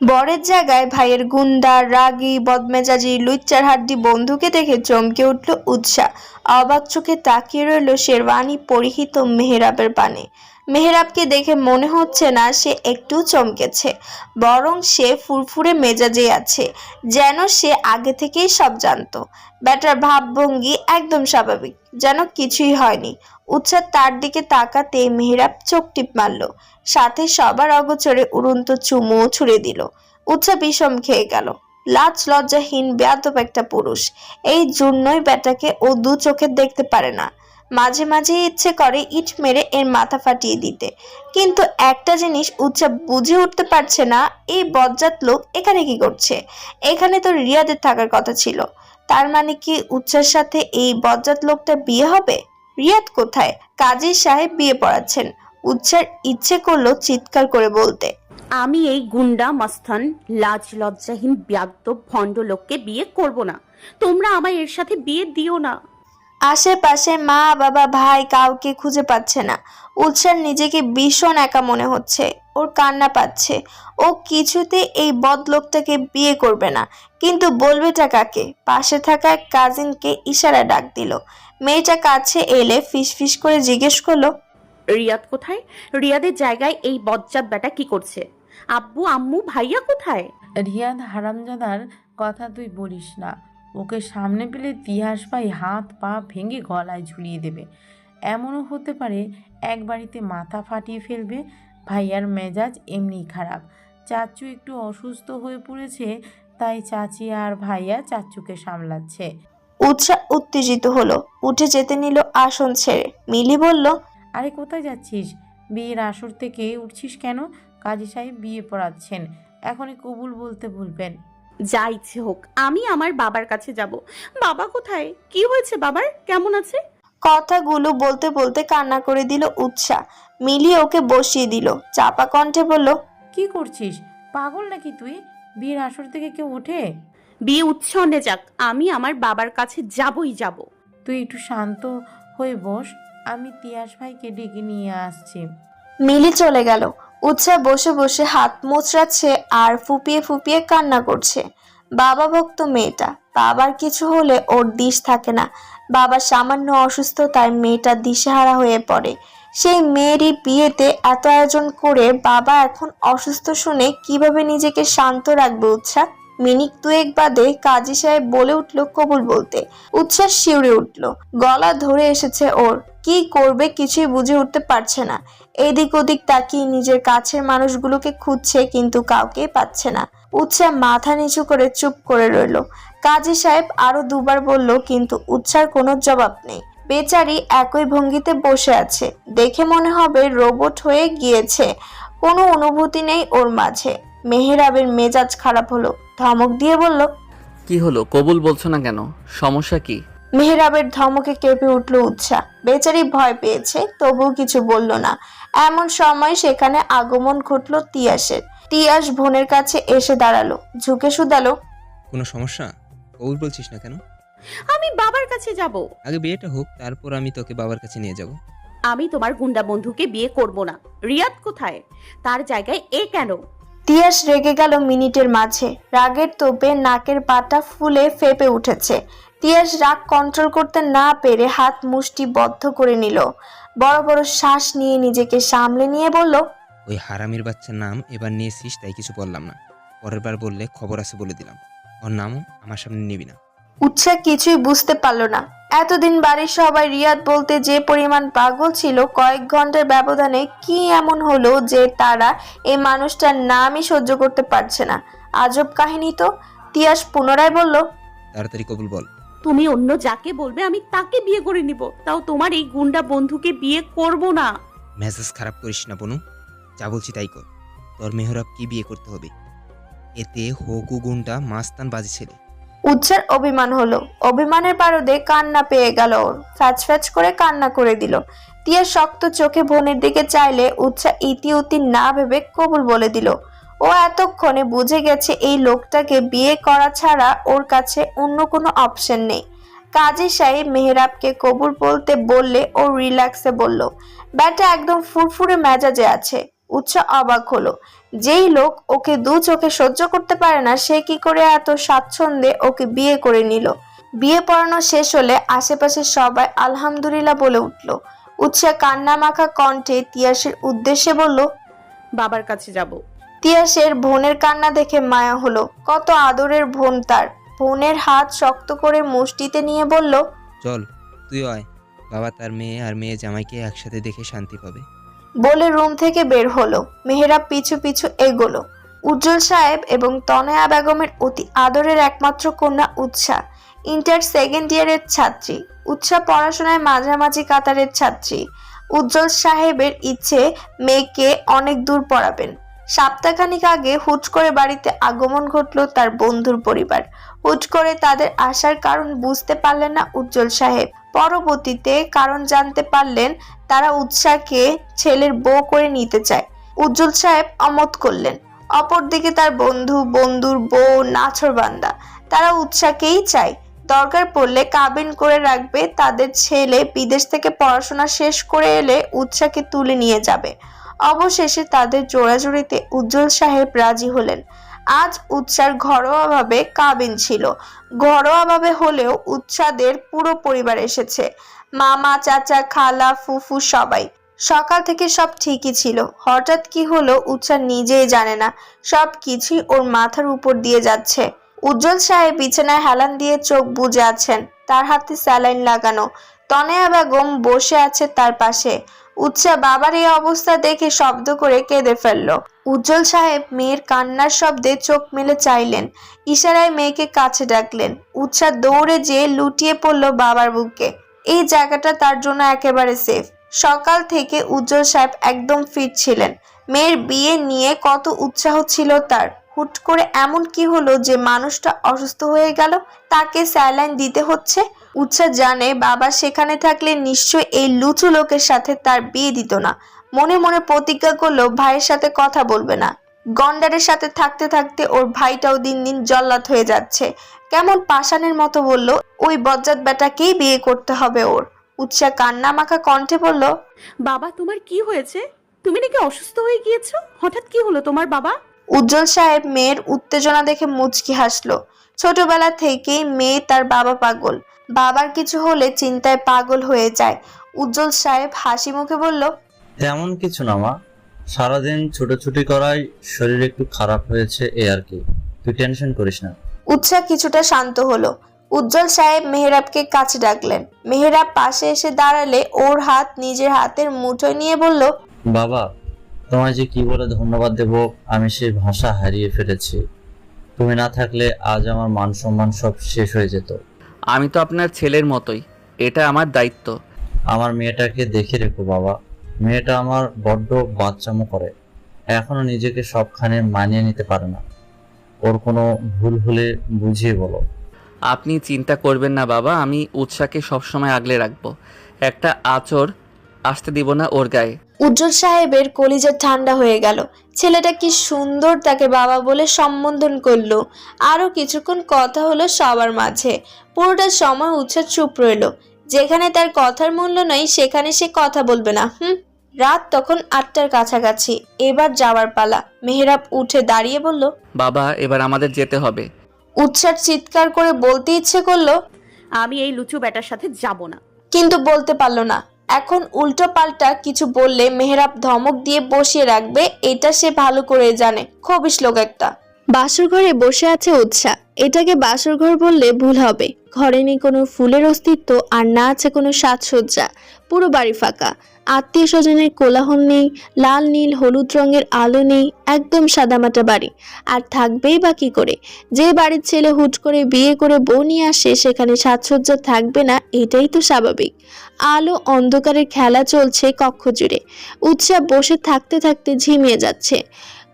বরের জায়গায় ভাইয়ের গুন্ডা, রাগি, বদমেজাজি, লুচ্চার হাড্ডি বন্ধুকে দেখে চমকে উঠল উৎসাহ। অবাক চোখে তাকিয়ে রইল শেরওয়ানি পরিহিত মেহেরাবের পানে মেহেরাবকে দেখে মনে হচ্ছে না সে একটু চমকেছে, বরং সে ফুরফুরে মেজাজে আছে, যেন সে আগে থেকেই সব জানতো। ব্যাটার ভাবভঙ্গি একদম স্বাভাবিক, যেন কিছুই হয়নি। উৎসাহ তার দিকে তাকাতে মেহেরাব চোখ টিপ মারল, সাথে সবার অগোচরে উড়ন্ত চুমুও ছুড়ে দিল। উৎসাহ বিষম খেয়ে গেল। লাজ, লজ্জাহীন, বেয়াদব একটা পুরুষ। এই জন্যই ব্যাটাকে ও দু চোখে দেখতে পারে না। মাঝে মাঝে ইচ্ছে করে ইট মেরে এর মাথা ফাটিয়ে দিতে। কিন্তু একটা জিনিস উৎসাহ বুঝে উঠতে পারছে না, এই বজ্জাত লোক এখানে কি করছে? এখানে তো রিয়াদের থাকার কথা ছিল। তার মানে কি উৎসার সাথে এই বজ্জাত লোকটা বিয়ে হবে? রিয়াদ কোথায়? কাজী সাহেব বিয়ে পড়াচ্ছেন। উৎসার ইচ্ছে করল চিৎকার করে বলতে। আমি এই গুন্ডা, মাস্তান, লাজ, লজ্জাহীন ব্যাদ্য ভণ্ড লোককে বিয়ে করব না। তোমরা আমায় এর সাথে বিয়ে দিও না। আশেপাশে মা বাবা ভাই কাউকে খুঁজে পাচ্ছে না। উৎসার নিজেকে ভীষণ একা মনে হচ্ছে। ওর কান্না পাচ্ছে। ও কিছুতে এই বদলোকটাকে বিয়ে করবে না। কিন্তু বলবেটা কাকে? পাশে থাকা এক কাজিনকে ইশারা ডাক দিল। মেয়েটা কাছে এলে ফিস ফিস করে জিজ্ঞেস করল রিয়াদ কোথায়? রিয়াদের জায়গায় এই বজ্জাত বেটা কি করছে? আব্বু আম্মু ভাইয়া কোথায়? রিয়াদ হারামজাদার কথা তুই বলিস না। ওকে সামনে পেলে তিয়াস ভাই হাত পা ভেঙে গলায় ঝুলিয়ে দেবে। এমনও হতে পারে এক বাড়িতে মাথা ফাটিয়ে ফেলবে ভাইয়ার মেজাজ এমনিই খারাপ। চাচু একটু অসুস্থ হয়ে পড়েছে তাই চাচি আর ভাইয়া চাচুকে সামলাচ্ছে। উৎসাহ উত্তেজিত হলো উঠে যেতে নিল আসন ছেড়ে। মিলি বলল আরে কোথায় যাচ্ছিস? বিয়ের আসর থেকে উঠছিস কেন? কাজী সাহেব বিয়ে পড়াচ্ছেন এখনই কবুল বলতে ভুলবেন। যা ইচ্ছে হোক আমি আমার বাবার কাছে যাব। বাবা কোথায়? কি হয়েছে বাবার? কেমন আছে? কথাগুলো বলতে বলতে কান্না করে দিল উৎসাহ মিলি ওকে বসিয়ে দিল। চাপা কণ্ঠে বলল কি করছিস? পাগল নাকি তুই? বিয়ের আসর থেকে কেউ ওঠে? বিয়ে উচ্ছন্নে যাক আমি আমার বাবার কাছে যাবই যাব। তুই একটু শান্ত হয়ে বস আমি তিয়াস ভাইকে ডেকে নিয়ে আসছি। মিলি চলে গেল। উৎসাহ বসে বসে হাত মোচড়াচ্ছে আর ফুপিয়ে ফুপিয়ে কান্না করছে। বাবা ভক্ত মেয়েটা। বাবার কিছু হলে ওর দিশ থাকে না। বাবা সামান্য অসুস্থতায় মেয়েটা দিশেহারা হয়ে পড়ে। সেই মেয়েরই বিয়েতে এত আয়োজন করে বাবা এখন অসুস্থ শুনে কীভাবে নিজেকে শান্ত রাখবে উৎসাহ? মিনিট দুয়েক বাদে কাজী সাহেব বলে উঠল কবুল বলতে। উচ্ছ্বাস শিউরে উঠল। গলা ধরে এসেছে ওর। কি করবে কিছুই বুঝে উঠতে পারছে না। এদিক ওদিক তাকিয়ে নিজের কাছের মানুষগুলোকে খুঁজছে কিন্তু কাউকে পাচ্ছে না। উৎসাহ মাথা নিচু করে চুপ করে রইল। কাজী সাহেব আরও দুবার বলল কিন্তু উৎসার কোনো জবাব নেই। বেচারি একই ভঙ্গিতে বসে আছে। দেখে মনে হবে রোবট হয়ে গিয়েছে। কোনো অনুভূতি নেই ওর মাঝে। মেহেরাবের মেজাজ খারাপ হলো। ধমক দিয়ে বলল কি হলো? কবুল বলছো না কেন? সমস্যা কি? মেহেরাবের ধমকে কেঁপে উঠল উৎসাহ বেচারি ভয় পেয়েছে তবুও কিছু বলল না। এমন সময় সেখানে আগমন ঘটল তিয়াসের। তিয়াস বোনের কাছে এসে দাঁড়াল। ঝুঁকে শুধালো কোনো সমস্যা? কবুল বলছিস না কেন? আমি বাবার কাছে যাব। আগে বিয়েটা হোক তারপর আমি তোকে বাবার কাছে নিয়ে যাব। আমি তোমার গুন্ডা বন্ধুকে বিয়ে করব না। রিয়াদ কোথায়? তার জায়গায় এ কেন? তিয়াস রেগে গেল মিনিটের মাঝে। রাগের তোপে নাকের পাটা ফুলে ফেপে উঠেছে। তিয়াস রাগ কন্ট্রোল করতে না পেরে হাত মুষ্টি বদ্ধ করে নিল। বড় বড় শ্বাস নিয়ে নিজেকে সামলে নিয়ে বলল ওই হারামির বাচ্চার নাম এবার নিয়েছিস তাই কিছু বললাম না। পরের বার বললে খবর আছে বলে দিলাম। ওর নামও আমার সামনে নিবি না। উৎসাহ কিছুই বুঝতে পারল না। এতদিন বাড়ির সবাই রিয়াদ বলতে যে পরিমাণ পাগল ছিল কয়েক ঘণ্টার ব্যবধানে কি এমন হলো যে তারা এই মানুষটার নামই সহ্য করতে পারছে না। আজব কাহিনী তো। তিয়াস পুনরায় বলল তাড়াতাড়ি কবুল বল। তুমি অন্য যাকে বলবে আমি তাকে বিয়ে করে নিব। তাও তোমার এই গুন্ডা বন্ধুকে বিয়ে করব না। মেসেজ খারাপ করিস না বনু। বলছি তাই কর। তোর মেহরাব কি বিয়ে করতে হবে? এতে হকু গুণটা মাস্তান বাজি ছেলে। উচ্চার অভিমান হলো। অভিমানের পারদে কান্না পেয়ে গেল ওর। ফ্যাচ ফ্যাচ করে কান্না করে দিল। টিয়া শক্ত চোখে বোনের দিকে চাইলে উচ্চা ইতি উতি না ভেবে কবুল বলে দিল। ও এতক্ষণে বুঝে গেছে এই লোকটাকে বিয়ে করা ছাড়া ওর কাছে অন্য কোনো অপশন নেই। কাজী সাহেব মেহরাবকে কবুল বলতে বললে ও রিল্যাক্সে বলল, ব্যাটা একদম ফুরফুরে মেজাজে আছে। উৎসা অবাক হলো। যেই লোক ওকে দু চোখে সহ্য করতে পারে না সে কি করে এত স্বাচ্ছন্দ্যে ওকে বিয়ে করে নিল? বিয়ে পড়ানো শেষ হলে আশেপাশে সবাই আলহামদুলিল্লাহ বলে উঠল। উৎসা কান্না মাখা কণ্ঠে তিয়াসের উদ্দেশ্যে বলল বাবার কাছে যাব। তিয়াসের বোনের কান্না দেখে মায়া হলো। কত আদরের বোন তার। বোনের হাত শক্ত করে মুষ্টিতে নিয়ে বলল চল তুই আয়। বাবা তার মেয়ে আর মেয়ে জামাইকে একসাথে দেখে শান্তি পাবে। বলে রুম থেকে বের হলো। মেহেরাব পিছু পিছু এগোলো। উজ্জ্বল সাহেব এবং তনয়া বেগমের অতি আদরের একমাত্র কন্যা উৎসা, ইন্টার সেকেন্ড ইয়ারের ছাত্রী, উৎসা পড়াশোনায় মাঝামাঝি কাতারের ছাত্রী। উজ্জ্বল সাহেবের ইচ্ছে মেয়েকে অনেক দূর পড়াবেন। সপ্তাহখানিক আগে হুট করে বাড়িতে আগমন ঘটলো তার বন্ধুর পরিবার। হুট করে তাদের আসার কারণ বুঝতে পারলেন না উজ্জ্বল সাহেব। পরবর্তীতে কারণ জানতে পারলেন তারা উৎসাহকে ছেলের বউ করে নিতে চায়। উজ্জ্বল সাহেব অমত করলেন। অপরদিকে তার বন্ধু, বন্ধুর বউ নাছরবান্দা তারা উৎসাহকেই চায়। দরকার পড়লে কাবিন করে রাখবে, তাদের ছেলে বিদেশ থেকে পড়াশোনা শেষ করে এলে উৎসাহকে তুলে নিয়ে যাবে। অবশেষে তাদের জোড়াজুড়িতে উজ্জ্বল সাহেব রাজি হলেন। আজ উৎসার ঘরোয়াভাবে কাবিন ছিল। ঘরোয়াভাবে হলেও উৎসাদের পুরো পরিবার এসেছে। মামা, চাচা, খালা, ফুফু সবাই। সকাল থেকে সব ঠিকই ছিল। হঠাৎ কি হলো উৎসা নিজেই জানে না। সব কিছুই ওর মাথার উপর দিয়ে যাচ্ছে। উজ্জ্বল সাহেব বিছানায় হেলান দিয়ে চোখ বুজে আছেন। তার হাতে স্যালাইন লাগানো। তনেয়া বেগম বসে আছে তার পাশে। উৎসা বাবার এই অবস্থা দেখে শব্দ করে কেঁদে ফেলল। উজ্জ্বল সাহেব মেয়ের কান্নার শব্দে চোখ মেলে চাইলেন। ইশারায় মেয়েকে কাছে ডাকলেন। উৎসাহ দৌড়ে যেয়ে লুটিয়ে পড়ল বাবার বুকে। এই জায়গাটা তার জন্য একেবারে সেফ সকাল থেকে উজ্জ্বল সাহেব একদম ফিট ছিলেন। মেয়ের বিয়ে নিয়ে কত উৎসাহ ছিল তার। হুট করে এমন কি হলো যে মানুষটা অসুস্থ হয়ে গেল? তাকে স্যালাইন দিতে হচ্ছে? উৎসাহ জানে বাবা সেখানে থাকলে নিশ্চয় এই লুচু লোকের সাথে তার বিয়ে দিত না। মনে মনে প্রতিজ্ঞা করল ভাইয়ের সাথে কথা বলবে না। গন্ডারের সাথে থাকতে থাকতে ওর ভাইটাও দিন দিন জল্লাদ হয়ে যাচ্ছে। কেমন পাষাণের মতো বলল ওই বজ্জাত বেটাকেই বিয়ে করতে হবে ওর। উৎসাহ কান্না মাখা কণ্ঠে বলল বাবা তোমার কি হয়েছে? তুমি নাকি অসুস্থ হয়ে গিয়েছো? হঠাৎ কি হলো তোমার বাবা? উজ্জ্বল সাহেব মেয়ের উত্তেজনা দেখে মুচকি হাসলো। ছোটবেলা থেকেই মেয়ে তার বাবা পাগল। বাবার কিছু হলে চিন্তায় পাগল হয়ে যায়। উজ্জ্বল সাহেব হাসি মুখে বলল তেমন কিছু না মা। সারাদিন ছুটোছুটি করায় শরীর একটু খারাপ হয়েছে এ আর কি। তুই টেনশন করিস না। উৎসাহ কিছুটা শান্ত হলো। উজ্জ্বল সাহেব মেহেরাবকে কাছে ডাকলেন। মেহেরাব পাশে এসে দাঁড়ালে ওর হাত নিজের হাতের মুঠোয় নিয়ে বলল বাবা তোমায় যে কি বলে ধন্যবাদ দেব আমি সেই ভাষা হারিয়ে ফেলেছি। তুমি না থাকলে আজ আমার মান সম্মান সব শেষ হয়ে যেত। আমি তো আপনার ছেলের মতোই। এটা আমার দায়িত্ব। আমার মেয়েটাকে দেখে রেখো বাবা। মেয়েটা আমার বড্ড বাচ্চামো করে। এখনও নিজেকে সবখানে মানিয়ে নিতে পারে না। ওর কোনো ভুল হলে বুঝিয়ে বলো। আপনি চিন্তা করবেন না বাবা আমি উৎসাহকে সবসময় আগলে রাখব। একটা আচর আসতে দিব না ওর গায়ে। উজ্জ্বল সাহেবের কলিজা ঠান্ডা হয়ে গেল। ছেলেটা কি সুন্দর তাকে বাবা বলে সম্বোধন করল। আরও কিছুক্ষণ কথা হলো সবার মাঝে। পুরোটা সময় উৎসাহ চুপ রইল। যেখানে তার কথার মূল্য নেই সেখানে সে কথা বলবে না হুম? রাত তখন আটটার কাছাকাছি। এবার যাওয়ার পালা। মেহরাব উঠে দাঁড়িয়ে বলল বাবা এবার আমাদের যেতে হবে। উৎসার চিৎকার করে বলতে ইচ্ছে করল আমি এই লুচু ব্যাটার সাথে যাব না। কিন্তু বলতে পারল না। এখন উল্টো পাল্টা কিছু বললে মেহরাব ধমক দিয়ে বসিয়ে রাখবে এটা সে ভালো করে জানে। খবিস শ্লোক একটা। বাসর ঘরে বসে আছে উৎসাহ এটাকে বাসর ঘর বললে ভুল হবে। ঘরে নেই কোনো ফুলের অস্তিত্ব আর না আছে কোনো সাজসজ্জা। পুরো বাড়ি ফাঁকা। আত্মীয় স্বজনের কোলাহল নেই, লাল, নীল, হলুদ রঙের আলো নেই, একদম সাদামাটা বাড়ি। আর থাকবেই বা কী করে? যে বাড়ির ছেলে হুট করে বিয়ে করে বউ নিয়ে আসে, সেখানে সাজসজ্জা থাকবে না, এটাই তো স্বাভাবিক। আলো অন্ধকারের খেলা চলছে কক্ষ জুড়ে। উৎসাহ বসে থাকতে থাকতে ঝিমিয়ে যাচ্ছে।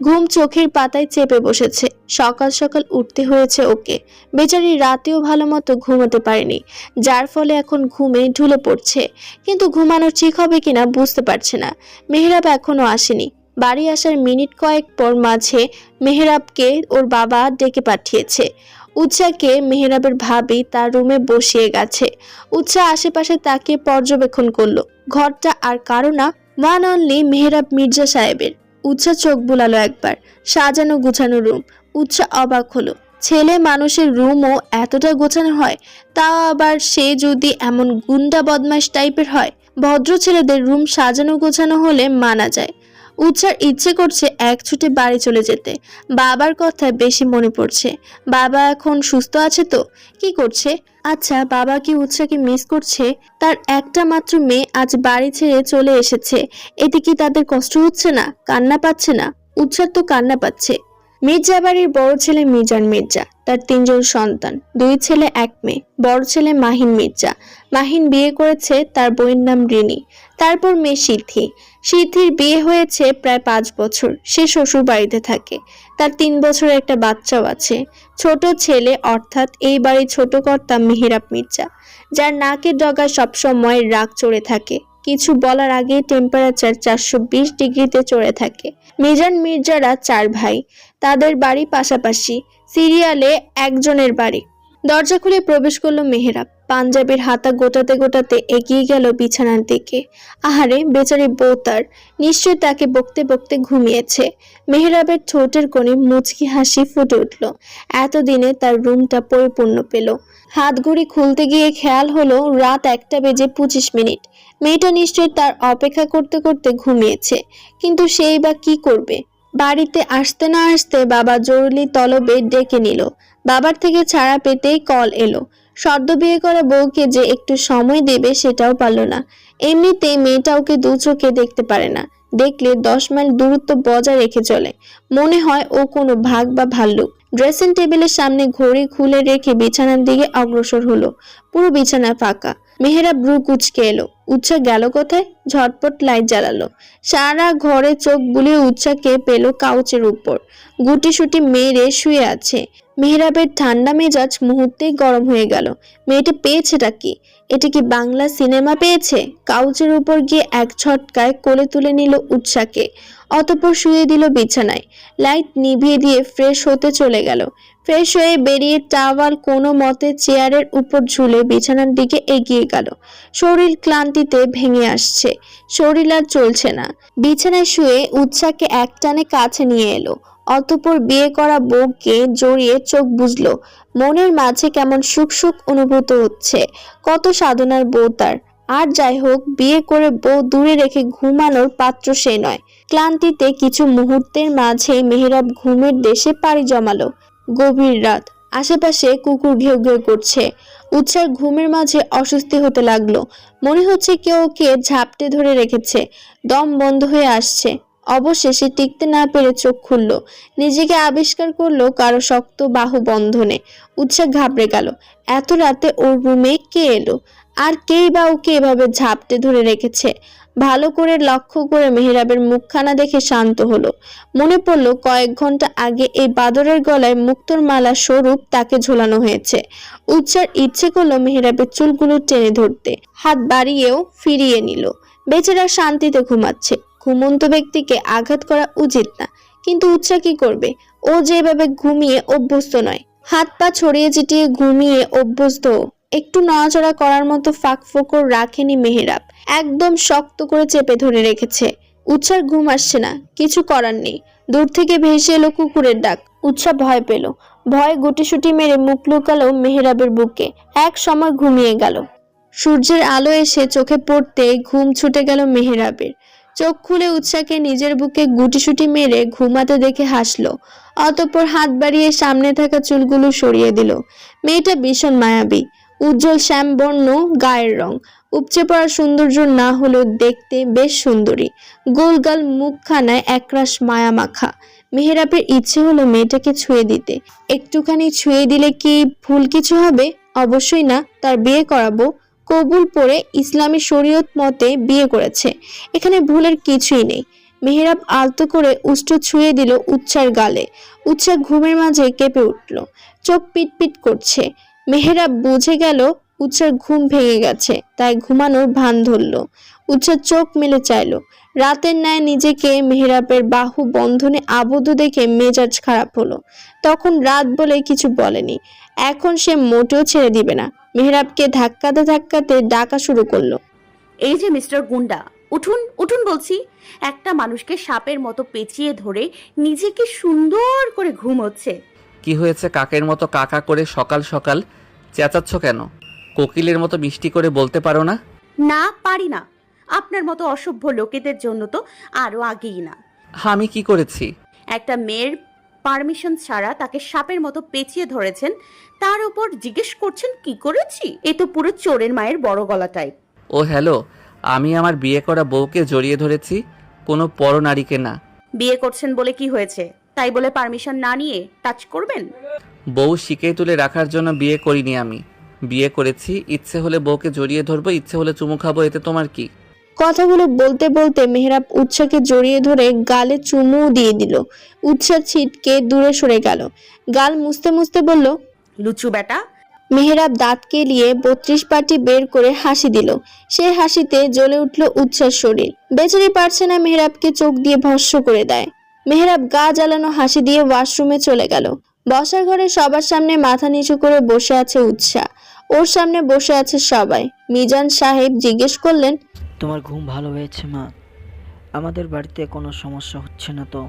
ঘুম চোখের পাতায় চেপে বসেছে। সকাল সকাল উঠতে হয়েছে ওকে। বেচারি রাতেও ভালো মতো ঘুমাতে পারেনি, যার ফলে এখন ঘুমে ঢুলে পড়ছে। কিন্তু ঘুমানো ঠিক হবে কিনা বুঝতে পারছে না। মেহরাব এখনও আসেনি। বাড়ি আসার মিনিট কয়েক পর মাঝে মেহরাবকে ওর বাবা ডেকে পাঠিয়েছে। উৎসাহকে মেহরাবের ভাবি তার রুমে বসিয়ে গেছে। উৎসা আশেপাশে তাকে পর্যবেক্ষণ করল। ঘরটা আর কারও না, ওয়ান অনলি মেহরাব মির্জা সাহেবের। উৎসা চোখ বুলালো একবার। সাজানো গুছানো রুম। উৎসা অবাক হলো। ছেলে মানুষের রুমও এতটা গোছানো হয় তাও আবার সে যদি এমন গুন্ডা বদমাশ টাইপের হয়? ভদ্র ছেলেদের রুম সাজানো গোছানো হলে মানা যায়। উৎসার ইচ্ছে করছে এক ছুটে বাড়ি চলে যেতে। বাবার কথা বেশি মনে পড়ছে। বাবা এখন সুস্থ আছে তো? কি করছে? আচ্ছা বাবা কি উৎসাকে মিস করছে? তার একটা মাত্র মেয়ে আজ বাড়ি ছেড়ে চলে এসেছে। এতে কি তাদের কষ্ট হচ্ছে না? কান্না পাচ্ছে না? উৎসার তো কান্না পাচ্ছে। মির্জা বাড়ির বড় ছেলে মিজান মির্জা, তার তিনজন সন্তান, দুই ছেলে, এক মেয়ে, বড় ছেলে মাহিন মির্জা। মাহিন বিয়ে করেছে তার বইয়ের নাম রিনি। তারপর মেয়ে সিদ্ধি সিদ্ধির বিয়ে হয়েছে প্রায় পাঁচ বছর, সে শ্বশুর বাড়িতে থাকে। তার তিন বছরের একটা বাচ্চাও আছে। ছোট ছেলে অর্থাৎ এই বাড়ির ছোট কর্তা মেহেরাব মির্জা, যার নাকের ডগা সবসময় রাগ চড়ে থাকে। কিছু বলার আগে টেম্পারেচার চারশো বিশ ডিগ্রিতে চড়ে থাকে। মিজান মির্জারা চার ভাই, তাদের বাড়ি পাশাপাশি সিরিয়ালে একজনের বাড়ি। দরজা খুলে প্রবেশ করল মেহেরাব। পাঞ্জাবির হাতা গোটাতে গোটাতে এগিয়ে গেল বিছানার দিকে। আহারে, বেচারি বউ তার। নিশ্চয় তাকে বকতে বকতে ঘুমিয়েছে। মেহেরাবের ঠোঁটের কোণে মুচকি হাসি ফুটে উঠল। এতদিনে তার রুমটা পরিপূর্ণ পেল। হাত ঘড়ি খুলতে গিয়ে খেয়াল হলো, রাত একটা বেজে পঁচিশ মিনিট। মেয়েটা নিশ্চয় তার অপেক্ষা করতে করতে ঘুমিয়েছে। কিন্তু সেই বা কি করবে? বাড়িতে আসতে না আসতে বাবা জরুরি তলবে ডেকে নিল। বাবার থেকে ছাড়া পেতেই কল এলো। সদ্য বিয়ে করা বউকে যে একটু সময় দেবে সেটাও পারল না। এমনিতে মেয়েটা ওকে দু চোখে দেখতে পারে না। দেখলে দশ মাইল দূরত্ব বজায় রেখে চলে। মনে হয় ও কোনো ভাগ বা ভাল্লুক। ড্রেসিং টেবিলের সামনে ঘড়ি খুলে রেখে বিছানার দিকে অগ্রসর হলো। পুরো বিছানা ফাঁকা। মেহেরা ব্রু কুচকে এলো। উচ্ছা গেল কোথায়? ঝটপট লাইট জ্বালালো। সারা ঘরে চোখ বুলিয়ে উচ্ছাকে পেল কাউচের উপর। গুটি সুটি মেরে শুয়ে আছে। মেহরাবের ঠান্ডা মেজাজ মুহূর্তেই গরম হয়ে গেল। মেয়েটা পেয়েছেটা কি? এটা কি বাংলা সিনেমা পেয়েছে? কাউচের উপর গিয়ে এক ছটকায় কোলে তুলে নিল উৎসাকে। অতপর শুয়ে দিল বিছানায়। লাইট নিভিয়ে দিয়ে ফ্রেশ হতে চলে গেল। ফ্রেশ হয়ে বেরিয়ে টাওয়াল কোনো মতে চেয়ারের উপর ঝুলে বিছানার দিকে এগিয়ে গেল। শরীর ক্লান্তিতে ভেঙে আসছে। শরীর আর চলছে না। বিছানায় শুয়ে উৎসাকে একটানে কাছে নিয়ে এলো। অতপর বিয়ে করা বউকে জড়িয়ে চোখ বুঝলো মনের মাঝে কেমন সুখ সুখ অনুভূত হচ্ছে। কত সাধনার বউ তার। আর যাই হোক, বিয়ে করে বউ দূরে রেখে ঘুমানোর পাত্র সে নয়। ক্লান্তিতে কিছু মুহূর্তের মাঝে মেহেরাব ঘুমের দেশে পাড়ি জমালো। গভীর রাত। আশেপাশে কুকুর ঘেউ ঘেউ করছে। উৎসার ঘুমের মাঝে অস্বস্তি হতে লাগল। মনে হচ্ছে কেউ ওকে ঝাপটে ধরে রেখেছে। দম বন্ধ হয়ে আসছে। অবশেষে টিকতে না পেরে চোখ খুলল। নিজেকে আবিষ্কার করল কারও শক্ত বাহু বন্ধনে। উৎসাহ ঘাবড়ে গেল। এত রাতে ওর রুমে কে এলো? আর কেই বা ওকে এভাবে ঝাপটে ধরে রেখেছে? ভালো করে লক্ষ্য করে মেহেরাবের মুখখানা দেখে শান্ত হলো। মনে পড়ল কয়েক ঘণ্টা আগে এই বাদরের গলায় মুক্তোর মালা স্বরূপ তাকে ঝোলানো হয়েছে। উচ্চার ইচ্ছে করল মেহেরাবের চুলগুলো টেনে ধরতে। হাত বাড়িয়েও ফিরিয়ে নিল। বেচারা শান্তিতে ঘুমাচ্ছে। ঘুমন্ত ব্যক্তিকে আঘাত করা উচিত না। কিন্তু উৎসা কি করবে? ও যেভাবে ঘুমিয়ে অভ্যস্ত নয়। হাত পা ছড়িয়ে চিটিয়ে ঘুমিয়ে অভ্যস্ত। একটু নড়াচড়া করার মতো ফাঁক ফোকর রাখেনি মেহেরাব। একদম শক্ত করে চেপে ধরে রেখেছে। উৎসার ঘুম আসছে না। কিছু করার নেই। দূর থেকে ভেসে এলো কুকুরের ডাক। উৎসা ভয় পেল। ভয় গুটিসুটি মেরে মুখ লুকালো মেহেরাবের বুকে। এক সময় ঘুমিয়ে গেল। সূর্যের আলো এসে চোখে পড়তে ঘুম ছুটে গেল মেহেরাবের। চোখ খুলে উৎসাকে নিজের বুকে গুটিসুটি মেরে ঘুমাতে দেখে হাসলো। অতঃপর হাত বাড়িয়ে সামনে থাকা চুলগুলো সরিয়ে দিল। মেয়েটা ভীষণ মায়াবী। উজ্জ্বল শ্যাম বর্ণ গায়ের রং। উপচে পড়া সৌন্দর্য না হলেও দেখতে বেশ সুন্দরী। গোলগাল মুখখানায় একরাশ মায়া মাখা। মেহেরাবের ইচ্ছে হলো মেয়েটাকে ছুঁয়ে দিতে। একটুখানি ছুঁয়ে দিলে কি ভুল কিছু হবে? অবশ্যই না, তার বিয়ে করাবো। কবুল পড়ে ইসলামী শরীয়ত মতে বিয়ে করেছে। এখানে ভুলের কিছুই নেই। মেহেরাব আলতো করে উষ্ঠ ছুঁয়ে দিল উচ্চার গালে। উচ্চা ঘুমের মাঝে কেঁপে উঠল। চোখ পিটপিট করছে। মেহেরাব বুঝে গেল উচ্চার ঘুম ভেঙে গেছে, তাই ঘুমানোর ভান ধরল। উচ্চার চোখ মেলে চাইলো। রাতের ন্যায় নিজেকে মেহেরাবের বাহু বন্ধনে আবদ্ধ দেখে মেজাজ খারাপ হলো। তখন রাত বলে কিছু বলেনি। এখন সে মোটেও ছেড়ে দিবে না। মেহরাবকে ধাক্কাতে ধাক্কাতে ডাকা শুরু করল। এই যে মিস্টার গুন্ডা উঠুন উঠুন বলছি। একটা মানুষকে সাপের মতো পেঁচিয়ে ধরে নিজেকে সুন্দর করে ঘুম হচ্ছে। কি হয়েছে কাকের মতো কাকা করে সকাল সকাল? চেঁচাচ্ছ কেন? কোকিলের মতো মিষ্টি করে বলতে পারো না? না পারি না। আপনার মতো অসভ্য লোকেদের জন্য তো আরও আগেই না। আমি কি করেছি? একটা মেয়ের পারমিশন ছাড়া তাকে সাপের মতো পেঁচিয়ে ধরেছেন তার উপর জিজ্ঞেস করছেন কি করেছি? এ তো পুরো চোরের মায়ের বড় গলা টাইপ ও হ্যালো আমি আমার বিয়ে করা বউকে জড়িয়ে ধরেছি কোনো পরনারীকে না। বিয়ে করছেন বলে কি হয়েছে? তাই বলে পারমিশন না নিয়ে টাচ করবেন? বউ শিকে তুলে রাখার জন্য বিয়ে করিনি আমি। বিয়ে করেছি ইচ্ছে হলে বউকে জড়িয়ে ধরবো ইচ্ছে হলে চুমু খাব এতে তোমার কি? কথাগুলো বলতে বলতে মেহরাব উৎসাকে জড়িয়ে ধরে গালে চুমুও দিয়ে দিল। উৎসা ছিটকে দূরে সরে গেল। গাল মুছতে মুছতে বলল লুচু বেটা। মেহরাব দাঁত কেলিয়ে বত্রিশ পাটি বের করে হাসি দিল। সেই হাসিতে জ্বলে উঠল উৎসার শরীর। বেচারি পারছে না মেহরাবকে চোখ দিয়ে ভস্য করে দেয়। মেহরাব গা জ্বালানো হাসি দিয়ে ওয়াশরুমে চলে গেল। বসার ঘরে সবার সামনে মাথা নিচু করে বসে আছে উৎসাহ ওর সামনে বসে আছে সবাই। মিজান সাহেব জিজ্ঞেস করলেন তোমার ঘুম ভালো হয়েছে মা। আমাদের বাড়িতে কোনো সমস্যা হচ্ছে না তো।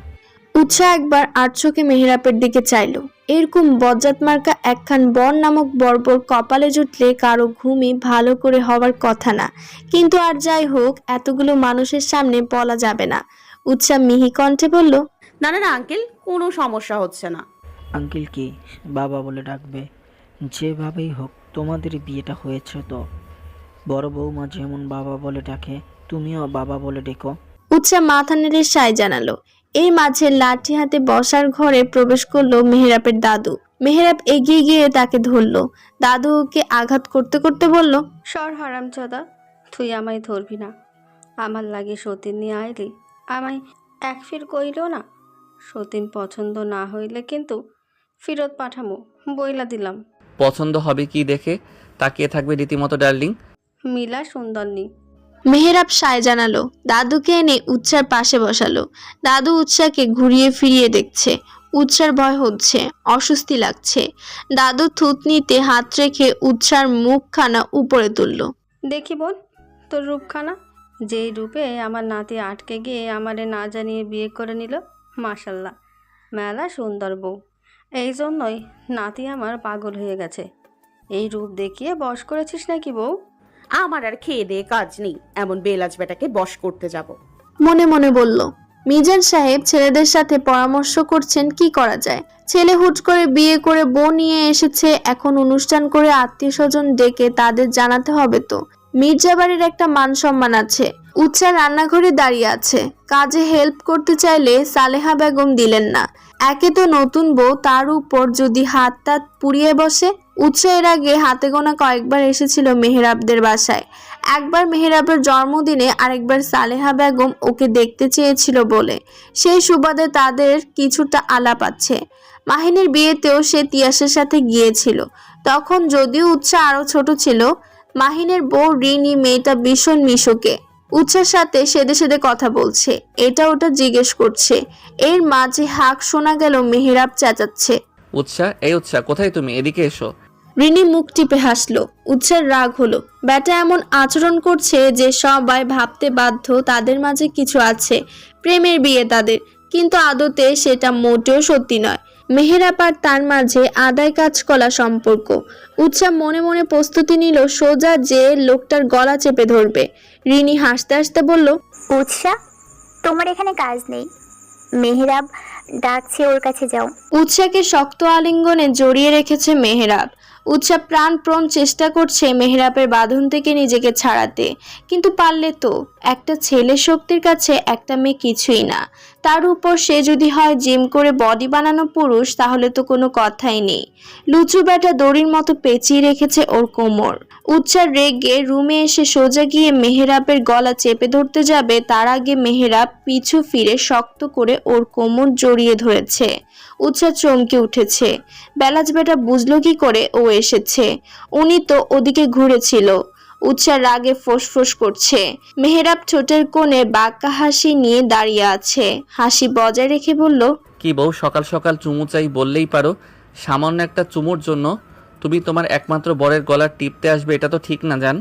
উৎসাহ একবার আর চোখে মেহরাবের দিকে চাইলো। এরকম বজ্জাত মার্কা একখান বন নামক বর্বর কপালে জুটলে কারও ঘুমই ভালো করে হওয়ার কথা না। কিন্তু আর যাই হোক এতগুলো মানুষের সামনে বলা যাবে না। উৎসাহ মিহি কণ্ঠে বলল না না না আঙ্কেল কোনো সমস্যা হচ্ছে না। আঙ্কেল কি? বাবা বলে ডাকবে। যেভাবেই হোক তোমাদের বিয়েটা হয়েছে তো। বড় বৌমা যেমন বাবা বলে ডাকে তুমিও বাবা বলে ডেকো। উৎসাহ মাথা নেড়ে সায় জানালো। এই মাঝে লাঠি হাতে বসার ঘরে প্রবেশ করল মেহরাবের দাদু। মেহরাব এগিয়ে গিয়ে তাকে ধরলো। দাদু ওকে আঘাত করতে করতে বলল সর হারাম হারামজাদা তুই আমায় ধরবি না। আমার লাগে সতীন নিয়ে আইলি। আমায় এক ফির কইল না সতীন পছন্দ না হইলে কিন্তু ফিরত পাঠামো বইলা দিলাম। পছন্দ হবে কি দেখে? তাকিয়ে থাকবে রীতিমতো ডার্লিং। মিলা সুন্দরনি। মেহেরাব সায় জানালো দাদুকে এনে উৎসার পাশে বসালো। দাদু উৎসাকে ঘুরিয়ে ফিরিয়ে দেখছে। উৎসার ভয় হচ্ছে অস্বস্তি লাগছে। দাদু থুতনিতে হাত রেখে উৎসার মুখখানা উপরে তুলল। দেখি বোন তোর রূপখানা। যেই রূপে আমার নাতি আটকে গিয়ে আমারে না জানিয়ে বিয়ে করে নিল মাসাল্লাহ মেলা সুন্দর বউ। এই জন্যই নাতি আমার পাগল হয়ে গেছে। এই রূপ দেখিয়ে বস করেছিস নাকি বউ? আমার আর খেয়ে দিয়ে কাজ নেই, এমন বেলাজ বেটাকে বশ করতে যাব। মনে মনে বলল, মিজান সাহেব ছেলেদের সাথে পরামর্শ করছেন, কি করা যায়? ছেলে হুট করে বিয়ে করে বউ নিয়ে এসেছে, এখন অনুষ্ঠান করে আত্মীয় স্বজন ডেকে তাদের জানাতে হবে তো। মির্জা বাড়ির একটা মান সম্মান আছে, উচ্চা রান্নাঘরে দাঁড়িয়ে আছে। কাজে হেল্প করতে চাইলে সালেহা বেগম দিলেন না। একে তো নতুন বউ, তার উপর যদি হাত টাত পুড়িয়ে বসে উৎসা এর আগে হাতে গোনা কয়েকবার এসেছিল মেহেরাবদের বাসায়। একবার মেহেরাবের জন্মদিনে আরেকবার সালেহা বেগম ওকে দেখতে চেয়েছিল বলে। সেই সুবাদে তাদের কিছুটা আলাপ আছে। মাহিনীর বিয়েতেও সে তিয়াসের সাথে গিয়েছিল। তখন যদিও উৎসাহ আরও ছোট ছিল, মাহিনের বউ রিনি, মেয়েটা ভীষণ মিশুকে। উৎসার সাথে সেদে সেদে কথা বলছে। এটা ওটা জিজ্ঞেস করছে। এর মাঝে হাক শোনা গেল মেহেরাব চেঁচাচ্ছে। উৎসাহ, এই উৎসাহ, কোথায় তুমি? এদিকে এসো। রিনি মুখ টিপে হাসলো। উৎসার রাগ হলো। ব্যাটা এমন আচরণ করছে যে সবাই ভাবতে বাধ্য তাদের মাঝে কিছু আছে। প্রেমের বিয়ে তাদের কিন্তু আদতে সেটা মোটেও সত্যি নয়। মেহেরাব আর তার মাঝে আদায় কাজ করা সম্পর্ক। উৎসাহ মনে মনে প্রস্তুতি নিল সোজা যে লোকটার গলা চেপে ধরবে। রিনি হাসতে হাসতে বলল উৎসাহ তোমার এখানে কাজ নেই। মেহেরাব ডাকছে ওর কাছে যাও। উৎসাকে শক্ত আলিঙ্গনে জড়িয়ে রেখেছে মেহরাব উৎসা প্রাণপ্রণ চেষ্টা করছে মেহরাবের বাঁধন থেকে নিজেকে ছাড়াতে। কিন্তু পারলে তো, একটা ছেলে শক্তির কাছে একটা মেয়ে কিছুই না। তার উপর সে যদি হয় জিম করে বডি বানানো পুরুষ, তাহলে তো কোনো কথাই নেই। লুচু ব্যাটা দড়ির মতো পেঁচিয়ে রেখেছে ওর কোমর। উৎসার রেগে রুমে এসে সোজা গিয়ে মেহেরাবের গলা চেপে ধরতে যাবে, তার আগে মেহেরাব পিছু ফিরে শক্ত করে ওর কোমর জড়িয়ে ধরেছে। উৎসাহ চমকে উঠেছে। বেলাজ বেটা বুঝলো কি করে ও এসেছে। উনি তো ওদিকে ঘুরেছিল। উৎসাহ রাগে ফোসফোস করছে। মেহেরাব ঠোঁটের কোণে বাঁকা হাসি নিয়ে দাঁড়িয়ে আছে। হাসি বজায় রেখে বলল, কি বউ, সকাল সকাল চুমু চাই বললেই পারো। সামান্য একটা চুমুর জন্য তুমি তোমার একমাত্র বরের গলার টিপতে আসবে, এটা তো ঠিক না জান।